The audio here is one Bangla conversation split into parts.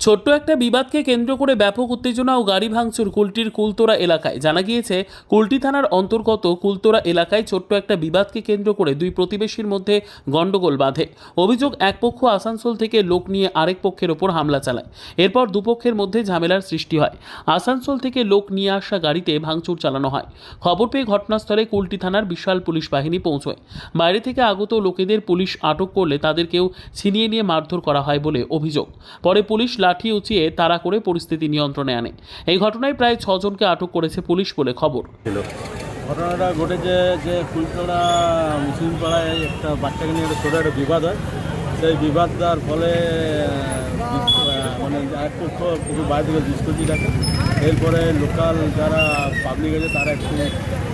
ছোট্ট একটা বিবাদকে কেন্দ্র করে ব্যাপক উত্তেজনা ও গাড়ি ভাঙচুর কুলটির কুলতোরা এলাকায়। জানা গিয়েছে, কুলটি থানার অন্তর্গত কুলতোরা এলাকায় ছোট্ট একটা বিবাদকে কেন্দ্র করে দুই প্রতিবেশীর মধ্যে গণ্ডগোল বাঁধে। অভিযোগ এক পক্ষ আসানসোল থেকে লোক নিয়ে আরেক পক্ষের ওপর হামলা চালায়। এরপর দুপক্ষের মধ্যে ঝামেলার সৃষ্টি হয়। আসানসোল থেকে লোক নিয়ে আসা গাড়িতে ভাঙচুর চালানো হয়। খবর পেয়ে ঘটনাস্থলে কুলটি থানার বিশাল পুলিশ বাহিনী পৌঁছয়। বাইরে থেকে আগত লোকেদের পুলিশ আটক করলে তাদেরকেও ছিনিয়ে নিয়ে মারধর করা হয় বলে অভিযোগ। পরে পুলিশ লাঠি উঁচিয়ে তাড়া করে পরিস্থিতি নিয়ন্ত্রণে আনে। এই ঘটনায় প্রায় ছজনকে আটক করেছে পুলিশ বলে খবর। ঘটনাটা ঘটেছে যে ফুলতলা মুসলিম পাড়ায় একটা বাচ্চাকে নিয়ে একটা ছোটো একটা বিবাদ হয়। সেই বিবাদ দেওয়ার ফলে মানে এক পক্ষ কিছু বাইরে থেকে দুষ্কৃতি রাখে এরপরে লোকাল যারা পাবলিক আছে, তারা একটু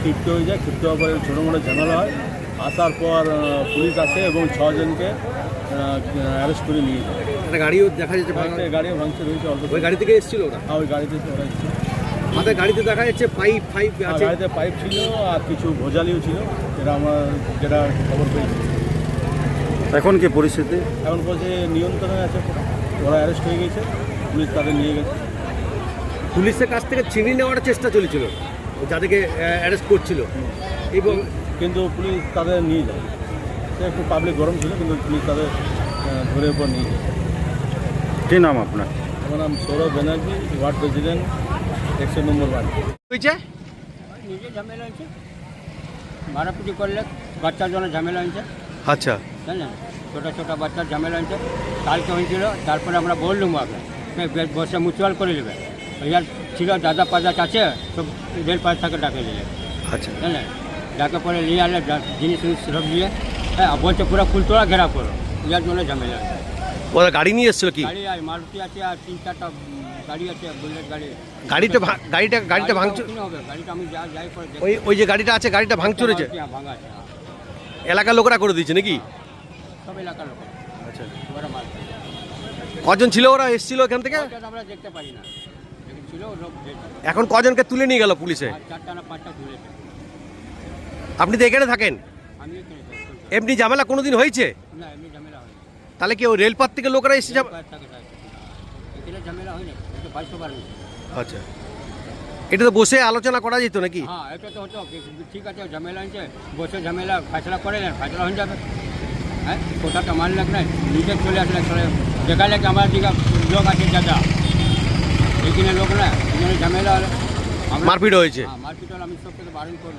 ক্ষিপ্ত হয়ে যায়। ক্ষিপ্ত হওয়ার পরে ছোটো মোটো ঝামেলা হয়। আসার পর পুলিশ আসে এবং ছজনকে অ্যারেস্ট করে নিয়ে যায়। একটা গাড়িও দেখা যাচ্ছে। গাড়িও ভাঙচুর হয়েছে অল্প ওই গাড়ি থেকে এসেছিল ওরা? আর ওই গাড়িতে ওরা এসেছে। আমাদের গাড়িতে দেখা যাচ্ছে পাইপ ফাইপ আর আছে। গাড়িতে পাইপ ছিল আর কিছু ভোজালিও ছিল যেটা আমার যেটা খবর পেয়েছি। এখন কি পরিস্থিতি? এখন বলছে নিয়ন্ত্রণে আছে ওরা। অ্যারেস্ট হয়ে গেছে পুলিশ তাদের নিয়ে গেছে। পুলিশের কাছ থেকে ছিনিয়ে নেওয়ার চেষ্টা চলেছিল যাদেরকে অ্যারেস্ট করছিল। এবং কিন্তু পুলিশ তাদের নিয়ে যায়। সে একটু পাবলিক গরম ছিল কিন্তু পুলিশ তাদের ধরে উপর নিয়ে যায়। কী নাম আপনার? আমার নাম সৌরভ ব্যানার্জি ওয়ার্ড প্রেসিডেন্ট একশো নম্বর ওয়ার্ড। হয়েছে? নিজে ঝামেলা হয়েছে। মারাপিটি করলে বাচ্চার জন্য ঝামেলা হয়েছে। আচ্ছা। জানেন? ছোটো ছোটো বাচ্চার ঝামেলা হয়েছে। কালকে হয়েছিল তারপরে আমরা বললুম আগে। হ্যাঁ, বেশ বসে মিউচুয়াল করে নেবে। ইয়ার ছিল দাদা পাজা আছে সব রেল পাশ থেকে ডাকে নিলে আচ্ছা। জানেন? ডাকে পরে নিয়ে যা- জিনিস সব নিয়ে হ্যাঁ বলছে পুরো ফুলতোড়া ঘেরা করো ইয়ার জন্য ঝামেলা ওরা গাড়ি নিয়ে এসেছিল কি গাড়ি আর মারুতি আছে আর তিন চারটা গাড়ি আছে বুলেট গাড়ি গাড়িটা ভা- গাড়িটা গাড়িটা ভাঙচুর হবে গাড়িটা আমি যা যাই পরে ওই ওই যে গাড়িটা আছে গাড়িটা ভাঙচুরেছে হ্যাঁ, ভাঙা আছে। এলাকার লোকরা করে দিয়েছে নাকি সব এলাকার লোক আচ্ছা ওরা কজন ছিল ওরা এসেছিল এখান থেকে আমরা দেখতে পারি না ছিল এখন কজনকে তুলে নিয়ে গেল পুলিশে চারটা না পাঁচটা ঘুরেছে আপনি তো এখানে থাকেন। এমনি ঝামেলা কোনোদিন হয়েছে? না এমনি ঝামেলা হয় তাহলে কি ওই রেলপথ থেকে লোকরা এসে। এখানে হয় হয়েছে। আচ্ছা। এটা তো বসে আলোচনা করা যেত নাকি? হ্যাঁ এটা তো হতো। ঠিক আছে ঝামেলা হয়েছে। বসে ঝামেলা ফাইসলা করে নেন ফাইসলা হয়ে যাবে। হ্যাঁ কোথাটা মানলে না নিজে চলে আসলে চলে আমার দিকে লোক আছে দাদা এইখানে লোক না এখানে ঝামেলা হলে। মারপিট হয়েছে। হ্যাঁ মারপিট হলে আমি সব থেকে বারণ করব